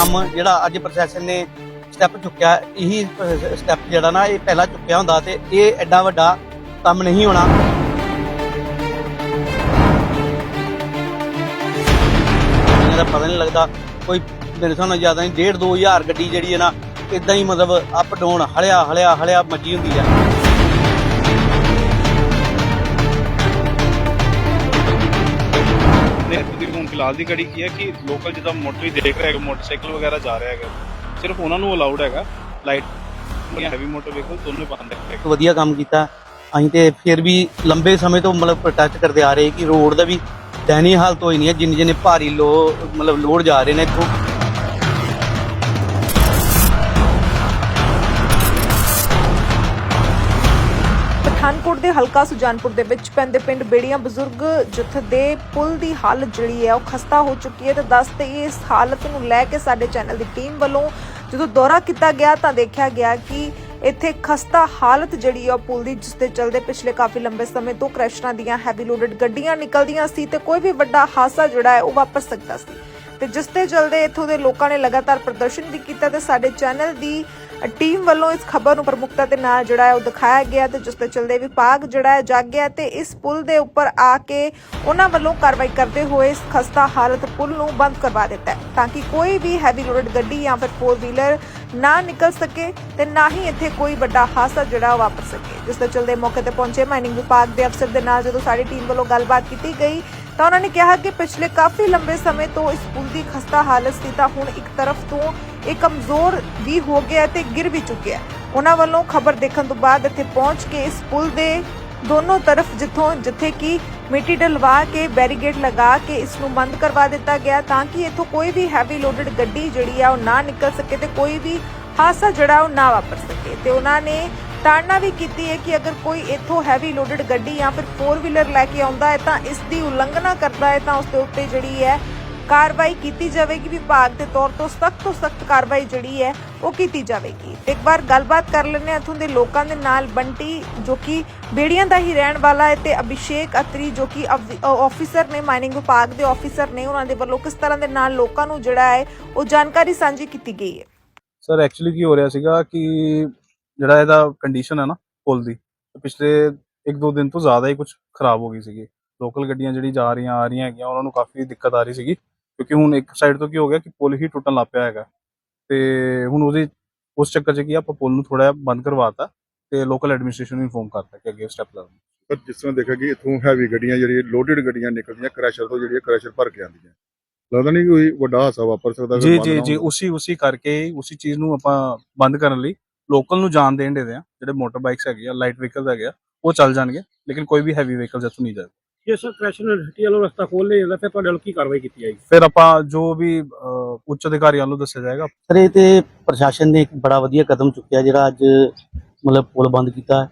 ਕੰਮ ਜਿਹੜਾ ਅੱਜ ਪ੍ਰਸ਼ਾਸਨ ਨੇ ਸਟੈਪ ਚੁੱਕਿਆ, ਇਹੀ ਸਟੈਪ ਜਿਹੜਾ ਨਾ ਇਹ ਪਹਿਲਾਂ ਚੁੱਕਿਆ ਹੁੰਦਾ ਤੇ ਇਹ ਐਡਾ ਵੱਡਾ ਕੰਮ ਨਹੀਂ ਹੋਣਾ। ਇਹਦਾ ਪਤਾ ਨਹੀਂ ਲੱਗਦਾ, ਕੋਈ ਮੇਰੇ ਹਿਸਾਬ ਨਾਲ ਜ਼ਿਆਦਾ ਨਹੀਂ 1.5 2000 ਗੱਡੀ ਜਿਹੜੀ ਹੈ ਨਾ ਇਦਾਂ ਹੀ ਮਤਲਬ ਅਪ ਡਾਊਨ ਹਲਿਆ ਹਲਿਆ ਹਲਿਆ ਮੱਜੀ ਹੁੰਦੀ ਆ। ਨੇ ਫਿਲਹਾਲ ਦੀ ਕੜੀ ਕੀ ਹੈ ਕਿ ਲੋਕਲ ਜਿੱਦਾਂ ਮੋਟਰ ਹੀ ਦੇਖ ਰਿਹਾ ਹੈਗਾ, ਮੋਟਰਸਾਈਕਲ ਵਗੈਰਾ ਜਾ ਰਿਹਾ ਹੈਗਾ। ਸਿਰਫ ਉਹਨਾਂ ਨੂੰ ਅਲਾਉਡ ਹੈਗਾ। ਲਾਈਟ ਹੈਵੀ ਮੋਟਰ ਵਹੀਕਲ ਦੋਨੋਂ ਬੰਦ ਹੈ ਵਧੀਆ ਕੰਮ ਕੀਤਾ। ਅਸੀਂ ਤੇ ਫਿਰ ਵੀ ਲੰਬੇ ਸਮੇਂ ਤੋਂ ਮਤਲਬ ਪ੍ਰੋਟੈਸਟ ਕਰਦੇ ਆ ਰਹੇ ਕਿ ਰੋਡ ਦਾ ਵੀ ਦੈਨੀ ਹਾਲਤ ਹੋਈ ਨਹੀਂ ਹੈ। ਜਿੰਨੇ ਜਿੰਨੇ ਭਾਰੀ ਲੋ ਮਤਲਬ ਲੋਡ ਜਾ ਰਹੇ ਨੇ, ਇੱਥੋਂ ਪਠਾਨਕੋਟ ਦੇ ਹਲਕਾ ਸੁਜਾਨਪੁਰ ਦੇ ਵਿੱਚ ਪੈਂਦੇ ਪਿੰਡ ਬੇੜੀਆਂ ਬਜ਼ੁਰਗ ਜਥ ਦੇ ਪੁਲ ਦੀ ਹਾਲਤ ਜਿਹੜੀ ਹੈ ਉਹ ਖਸਤਾ ਹੋ ਚੁੱਕੀ ਹੈ। ਤੇ ਦੱਸਦੇ ਇਸ ਹਾਲਤ ਨੂੰ ਲੈ ਕੇ ਸਾਡੇ ਚੈਨਲ ਦੀ ਟੀਮ ਵੱਲੋਂ ਜਦੋਂ ਦੌਰਾ ਕੀਤਾ ਗਿਆ ਤਾਂ ਦੇਖਿਆ ਗਿਆ ਕਿ ਇੱਥੇ ਖਸਤਾ ਹਾਲਤ ਜਿਹੜੀ ਹੈ ਉਹ ਪੁਲ ਦੀ, ਜਿਸ ਦੇ ਚਲਦੇ ਪਿਛਲੇ ਕਾਫੀ ਲੰਬੇ ਸਮੇਂ ਤੋਂ ਕ੍ਰੈਸ਼ਰਾਂ ਦੀਆਂ ਹੈਵੀ ਲੋਡਡ ਗੱਡੀਆਂ ਨਿਕਲਦੀਆਂ ਸੀ ਤੇ ਕੋਈ ਵੀ ਵੱਡਾ ਹਾਦਸਾ ਜਿਹੜਾ ਹੈ ਉਹ ਵਾਪਰ ਸਕਦਾ ਸੀ। ਤੇ ਜਿਸ ਦੇ ਚਲਦੇ ਇੱਥੋਂ ਦੇ ਲੋਕਾਂ ਨੇ ਲਗਾਤਾਰ ਪ੍ਰਦਰਸ਼ਨ ਵੀ ਕੀਤਾ ਤੇ ਸਾਡੇ ਚੈਨਲ ਦੀ ਟੀਮ ਵੱਲੋਂ ਇਸ ਖਬਰ ਨੂੰ ਪ੍ਰਮੁਖਤਾ ਦੇ ਨਾਲ ਜਿਹੜਾ ਹੈ ਉਹ ਦਿਖਾਇਆ ਗਿਆ ਤੇ ਜਿਸ ਦੇ ਚਲਦੇ ਵਿਭਾਗ ਜਿਹੜਾ ਹੈ ਜਾਗ ਗਿਆ ਤੇ ਇਸ ਪੁਲ ਦੇ ਉੱਪਰ ਆ ਕੇ ਉਹਨਾਂ ਵੱਲੋਂ ਕਾਰਵਾਈ ਕਰਦੇ ਹੋਏ ਇਸ ਖਸਤਾ ਹਾਲਤ ਪੁਲ ਨੂੰ ਬੰਦ ਕਰਵਾ ਦਿੱਤਾ ਤਾਂ ਕਿ ਕੋਈ ਵੀ ਹੈਵੀ ਲੋਡਡ ਗੱਡੀ ਜਾਂ ਫਿਰ ਫੋਰ ਵੀਲਰ ਨਾ ਨਿਕਲ ਸਕੇ ਤੇ ਨਾ ਹੀ ਇੱਥੇ ਕੋਈ ਵੱਡਾ ਹਾਦਸਾ ਜਿਹੜਾ ਉਹ ਵਾਪਰ ਸਕੇ। ਜਿਸ ਦੇ ਚਲਦੇ ਮੌਕੇ ਤੇ ਪਹੁੰਚੇ ਮਾਈਨਿੰਗ ਵਿਭਾਗ ਦੇ ਅਫਸਰ ਦੇ ਨਾਲ ਜਦੋਂ ਸਾਡੀ ਟੀਮ ਵੱਲੋਂ ਗੱਲਬਾਤ ਕੀਤੀ ਗਈ ਤਾਂ ਉਹਨਾਂ ਨੇ ਕਿਹਾ ਕਿ ਪਿਛਲੇ ਕਾਫੀ ਲੰਬੇ ਸਮੇਂ ਤੋਂ ਇਸ ਪੁਲ ਦੀ ਖਸਤਾ ਹਾਲਤ ਸੀ, ਤਾਂ ਹੁਣ ਇੱਕ ਤਰਫ ਤੋਂ ਇਹ ਕਮਜ਼ੋਰ ਵੀ ਹੋ ਗਿਆ ਤੇ ਗਿਰ ਵੀ ਚੁੱਕਿਆ ਉਹਨਾਂ ਵੱਲੋਂ ਖਬਰ ਦੇਖਣ ਤੋਂ ਬਾਅਦ ਇੱਥੇ ਪਹੁੰਚ ਕੇ ਇਸ ਪੁਲ ਦੇ ਦੋਨੋਂ ਤਰਫ ਜਿੱਥੋਂ, ਜਿੱਥੇ ਕਿ ਮਿੱਟੀ ਡਲਵਾ ਕੇ ਬੈਰੀਗੇਡ ਲਗਾ ਕੇ ਇਸ ਨੂੰ ਬੰਦ ਕਰਵਾ ਦਿੱਤਾ ਗਿਆ, ਤਾਂ ਕਿ ਇੱਥੋਂ ਕੋਈ ਵੀ ਹੈਵੀ ਲੋਡਡ ਗੱਡੀ ਜਿਹੜੀ ਆ ਉਹ ਨਾ ਨਿਕਲ ਸਕੇ ਤੇ ਕੋਈ ਵੀ ਹਾਦਸਾ ਜਿਹੜਾ ਉਹ ਨਾ ਵਾਪਰ ਸਕੇ। ਤੇ ਉਹਨਾਂ ਨੇ ਤਾੜਨਾ ਵੀ ਕੀਤੀ ਹੈ ਕਿ ਅਗਰ ਕੋਈ ਇੱਥੋਂ ਹੈਵੀ ਲੋਡਡ ਗੱਡੀ ਜਾਂ ਫਿਰ 4 ਵੀਲਰ ਲੈ ਕੇ ਆਉਂਦਾ ਹੈ ਤਾਂ ਇਸ ਦੀ ਉਲੰਘਣਾ ਕਰਦਾ ਹੈ ਤਾਂ ਉਸ ਦੇ ਉੱਤੇ ਜਿਹੜੀ ਹੈ ਕਾਰਵਾਈ ਕੀਤੀ ਜਾਵੇਗੀ। ਵਿਭਾਗ ਦੇ ਤੌਰ ਤੋਂ ਸਖਤ ਤੋਂ ਸਖਤ ਕਾਰਵਾਈ ਜਿਹੜੀ ਹੈ ਉਹ ਕੀਤੀ ਜਾਵੇਗੀ। ਇੱਕ ਵਾਰ ਗੱਲਬਾਤ ਕਰ ਲੈਂਦੇ ਹਾਂ ਦੇ ਲੋਕਾਂ ਦੇ ਨਾਲ ਬੰਟੀ, ਜੋ ਕਿ ਬੇੜੀਆਂ ਦਾ ਹੀ ਰਹਿਣ ਵਾਲਾ ਹੈ ਤੇ ਅਭਿਸ਼ੇਕ ਅਤਰੀ, ਜੋ ਕਿ ਆਫੀਸਰ ਨੇ ਮਾਈਨਿੰਗ ਵਿਭਾਗ ਦੇ ਆਫੀਸਰ ਨੇ, ਉਹਨਾਂ ਦੇ ਵੱਲੋਂ ਕਿਸ ਤਰ੍ਹਾਂ ਦੇ ਨਾਲ ਲੋਕਾਂ ਨੂੰ ਜਿਹੜਾ ਹੈ ਉਹ ਜਾਣਕਾਰੀ ਸਾਂਝੀ ਕੀਤੀ ਗਈ ਹੈ? ਸਰ ਐਕਚੁਅਲੀ ਕੀ ਹੋ ਰਿਹਾ ਸੀਗਾ ਕਿ ਜਿਹੜਾ ਇਹਦਾ ਕੰਡੀਸ਼ਨ ਹੈ ਨਾ ਪੁਲ ਦੀ ਪਿਛਲੇ 1-2 ਦਿਨ ਤੋਂ ਜ਼ਿਆਦਾ ਹੀ ਕੁਝ ਖਰਾਬ ਹੋ ਗਈ ਸੀਗੀ। ਲੋਕਲ ਗੱਡੀਆਂ ਜਿਹੜੀ ਜਾ ਰਹੀਆਂ ਆ ਰਹੀਆਂ ਹੈਗੀਆਂ ਉਹਨਾਂ ਨੂੰ ਕਾਫੀ ਦਿੱਕਤ ਆ ਰਹੀ ਸੀਗੀ ਕਿਉਂਕਿ ਹੁਣ ਇੱਕ ਸਾਈਡ ਤੋਂ ਕੀ ਹੋ ਗਿਆ ਕਿ ਪੁਲ ਹੀ ਟੁੱਟਣ ਲੱਗ ਪਿਆ ਹੈਗਾ। ਤੇ ਹੁਣ ਉਹਦੀ ਉਸ ਚੱਕਰ 'ਚ ਕੀ ਆਪਾਂ ਪੁਲ ਨੂੰ ਥੋੜਾ ਬੰਦ ਕਰਵਾਤਾ ਤੇ ਲੋਕਲ ਐਡਮਿਨਿਸਟ੍ਰੇਸ਼ਨ ਨੂੰ ਇਨਫੋਰਮ ਕਰਤਾ ਕਿ ਅੱਗੇ ਸਟੈਪ ਲੈਣ ਪਰ ਜਿਸ ਤਰ੍ਹਾਂ ਦੇਖਿਆ ਕਿ ਇੱਥੋਂ ਹੈਵੀ ਗੱਡੀਆਂ ਜਿਹੜੀਆਂ ਲੋਡਡ ਗੱਡੀਆਂ ਨਿਕਲਦੀਆਂ ਕ੍ਰੈਸ਼ਰ ਤੋਂ ਜਿਹੜੀਆਂ ਕ੍ਰੈਸ਼ਰ ਭਰ ਕੇ ਆਉਂਦੀਆਂ। ਲੱਗਦਾ ਨਹੀਂ ਕੋਈ ਵੱਡਾ ਹਾਦਸਾ ਵਾਪਰ ਸਕਦਾ ਜੀ ਜੀ ਜੀ। ਉਸੇ ਉਸੇ ਕਰਕੇ ਉਸੇ ਚੀਜ਼ ਨੂੰ ਆਪਾਂ ਬੰਦ ਕਰਨ ਲਈ ਲੋਕਲ ਨੂੰ ਜਾਣ ਦੇਣ ਦੇ ਆ ਜਿਹੜੇ ਮੋਟਰ ਬਾਈਕਸ ਹੈਗੇ ਆ ਲਾਈਟ ਵਹੀਕਲਸ ਹੈਗੇ ਆ ਉਹ ਚੱਲ ਜਾਣਗੇ ਲੇਕਿਨ ਕੋਈ ਵੀ ਹੈਵੀ ਵਹੀਕਲ ਇੱਥੋਂ ਨਹੀਂ ਜਾਏਗਾ। ਜੇ ਸਰ ਕ੍ਰੈਸ਼ਨ ਸਿਟੀ ਵਾਲਾ ਰਸਤਾ ਖੋਲ ਲਿਆ ਜਾਂਦਾ ਫਿਰ ਤੁਹਾਡੇ ਵੱਲ ਕੀ ਕਾਰਵਾਈ ਕੀਤੀ ਜਾਏਗੀ? ਫਿਰ ਆਪਾਂ ਜੋ ਵੀ ਅਹ, ਉੱਚ ਅਧਿਕਾਰੀਆਂ ਨੂੰ ਦੱਸਿਆ ਜਾਏਗਾ ਸਰ ਇਹ ਤੇ ਪ੍ਰਸ਼ਾਸਨ ਨੇ ਇੱਕ ਬੜਾ ਵਧੀਆ ਕਦਮ ਚੁੱਕਿਆ ਜਿਹੜਾ ਅੱਜ ਮਤਲਬ ਪੁਲ ਬੰਦ ਕੀਤਾ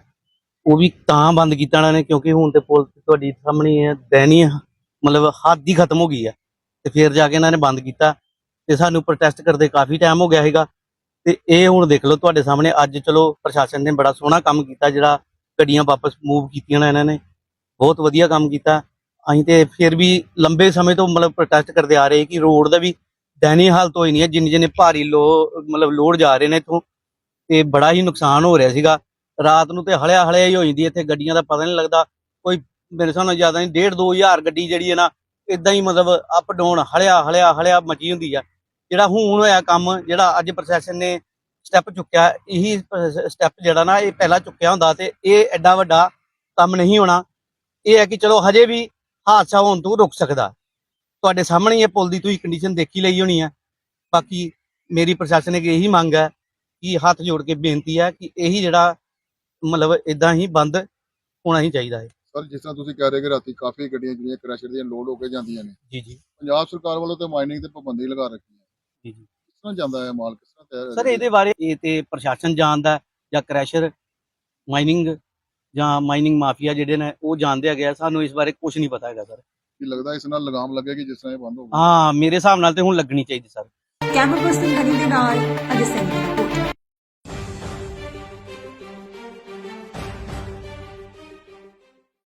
ਉਹ ਵੀ ਤਾਂ ਬੰਦ ਕੀਤਾ ਇਹਨਾਂ ਨੇ ਕਿਉਂਕਿ ਹੁਣ ਤੇ ਪੁਲ ਤੁਹਾਡੀ ਸਾਹਮਣੇ ਹੀ ਹੈ ਦੈਨੀ ਮਤਲਬ ਹੱਦ ਹੀ ਖਤਮ ਹੋ ਗਈ ਹੈ। ਤੇ ਫਿਰ ਜਾ ਕੇ ਇਹਨਾਂ ਨੇ ਬੰਦ ਕੀਤਾ। ਤੇ ਸਾਨੂੰ ਪ੍ਰੋਟੈਸਟ ਕਰਦੇ ਕਾਫੀ ਟਾਈਮ ਹੋ ਗਿਆ ਹੈਗਾ ਤੇ ਇਹ ਹੁਣ ਦੇਖ ਲਓ ਤੁਹਾਡੇ ਸਾਹਮਣੇ ਅੱਜ ਚਲੋ ਪ੍ਰਸ਼ਾਸਨ ਨੇ ਬੜਾ ਸੋਹਣਾ ਕੰਮ ਕੀਤਾ, ਜਿਹੜਾ ਗੱਡੀਆਂ ਵਾਪਸ ਮੂਵ ਕੀਤੀਆਂ ਨੇ ਇਹਨਾਂ ਨੇ। ਬਹੁਤ ਵਧੀਆ ਕੰਮ ਕੀਤਾ। ਅਸੀਂ ਤੇ ਫਿਰ ਵੀ ਲੰਬੇ ਸਮੇਂ ਤੋਂ ਮਤਲਬ ਪ੍ਰੋਟੈਸਟ ਕਰਦੇ ਆ ਰਹੇ ਕਿ ਰੋਡ ਦਾ ਵੀ ਦੈਨੀ ਹਾਲਤ ਹੋਈ ਨਹੀਂ ਹੈ, ਜਿੰਨੇ ਜਿੰਨੇ ਭਾਰੀ ਲੋ ਮਤਲਬ ਲੋਡ ਜਾ ਰਹੇ ਨੇ ਇੱਥੋਂ, ਤੇ ਬੜਾ ਹੀ ਨੁਕਸਾਨ ਹੋ ਰਿਹਾ ਸੀਗਾ। ਰਾਤ ਨੂੰ ਤੇ ਹਲਿਆ ਹਲਿਆ ਹੀ ਹੋ ਜਾਂਦੀ ਇੱਥੇ ਗੱਡੀਆਂ ਦਾ ਪਤਾ ਨਹੀਂ ਲੱਗਦਾ। ਕੋਈ ਮੇਰੇ ਹਿਸਾਬ ਨਾਲ ਜ਼ਿਆਦਾ ਨਹੀਂ 1.5 2000 ਗੱਡੀ ਜਿਹੜੀ ਹੈ ਨਾ ਇਦਾਂ ਹੀ ਮਤਲਬ ਅਪ ਡਾਊਨ ਹਲਿਆ ਹਲਿਆ ਹਲਿਆ ਮੱਚੀ ਹੁੰਦੀ ਆ। ਜਿਹੜਾ ਹੁਣ ਹੋਇਆ ਕੰਮ ਜਿਹੜਾ ਅੱਜ ਪ੍ਰਸ਼ਾਸਨ ਨੇ ਸਟੈਪ ਚੁੱਕਿਆ ਇਹੀ ਸਟੈਪ ਜਿਹੜਾ ਨਾ ਇਹ ਪਹਿਲਾਂ ਚੁੱਕਿਆ ਹੁੰਦਾ ਤੇ ਇਹ ਐਡਾ ਵੱਡਾ ਕੰਮ ਨਹੀਂ ਹੋਣਾ। ਇਹ ਹੈ ਕਿ ਚਲੋ ਹਜੇ ਵੀ ਹਾਦਸਾ ਹੋਣ ਤੋਂ ਰੁਕ ਸਕਦਾ। ਤੁਹਾਡੇ ਸਾਹਮਣੇ ਇਹ ਪੁਲ ਦੀ ਤੁਸੀਂ ਕੰਡੀਸ਼ਨ ਦੇਖੀ ਲਈ ਹੋਣੀ ਹੈ। ਬਾਕੀ ਮੇਰੀ ਪ੍ਰਸ਼ਾਸਨ ਅੱਗੇ ਇਹੀ ਮੰਗ ਹੈ ਕਿ ਹੱਥ ਜੋੜ ਕੇ ਬੇਨਤੀ ਹੈ ਕਿ ਇਹੀ ਜਿਹੜਾ ਮਤਲਬ ਇਦਾਂ ਹੀ ਬੰਦ ਹੋਣਾ ਹੀ ਚਾਹੀਦਾ ਹੈ। ਸਰ ਜਿਸ ਤਰ੍ਹਾਂ ਤੁਸੀਂ ਕਹਿ ਰਹੇ ਕਿ ਰਾਤੀ ਕਾਫੀ ਗੱਡੀਆਂ ਜਿਹੜੀਆਂ ਕ੍ਰੈਸ਼ਰ ਦੀਆਂ ਲੋਡ ਹੋ ਕੇ ਜਾਂਦੀਆਂ ਨੇ। ਜੀ ਜੀ। ਪੰਜਾਬ ਸਰਕਾਰ ਵੱਲੋਂ ਤੇ ਮਾਈਨਿੰਗ ਤੇ ਪਾਬੰਦੀ ਲਗਾ ਰੱਖੀ ਜੀ ਜੀ। ਕਿਸ ਤਰ੍ਹਾਂ ਜਾਂਦਾ ਹੈ ਮਾਲ ਕਿਸ ਤਰ੍ਹਾਂ ਤਿਆਰ ਸਰ ਇਹਦੇ ਬਾਰੇ ਇਹ ਤੇ ਪ੍ਰਸ਼ਾਸਨ ਜਾਣਦਾ ਹੈ ਜਾਂ ਕ੍ਰੈਸ਼ਰ ਮਾਈਨਿੰਗ ਜਾਂ ਮਾਈਨਿੰਗ ਮਾਫੀਆ ਜਿਹੜੇ ਨੇ ਉਹ ਜਾਣਦੇ ਹੈਗੇ ਆ। ਸਾਨੂੰ ਇਸ ਬਾਰੇ ਕੁਝ ਨਹੀਂ ਪਤਾ ਹੈਗਾ ਸਰ। ਕੀ ਲੱਗਦਾ ਇਸ ਨਾਲ ਲਗਾਮ ਲੱਗੇਗੀ ਜਿਸ ਤਰ੍ਹਾਂ ਇਹ ਬੰਦ ਹੋ ਗਿਆ। ਹਾਂ ਮੇਰੇ ਹਿਸਾਬ ਨਾਲ ਤੇ ਹੁਣ ਲੱਗਣੀ ਚਾਹੀਦੀ ਸਰ। ਕੈਮਰਾ ਪਰਸਨ ਹਨੀ ਦੇ ਨਾਲ ਅਜੇ ਸਿੰਘ ਰਿਪੋਰਟ।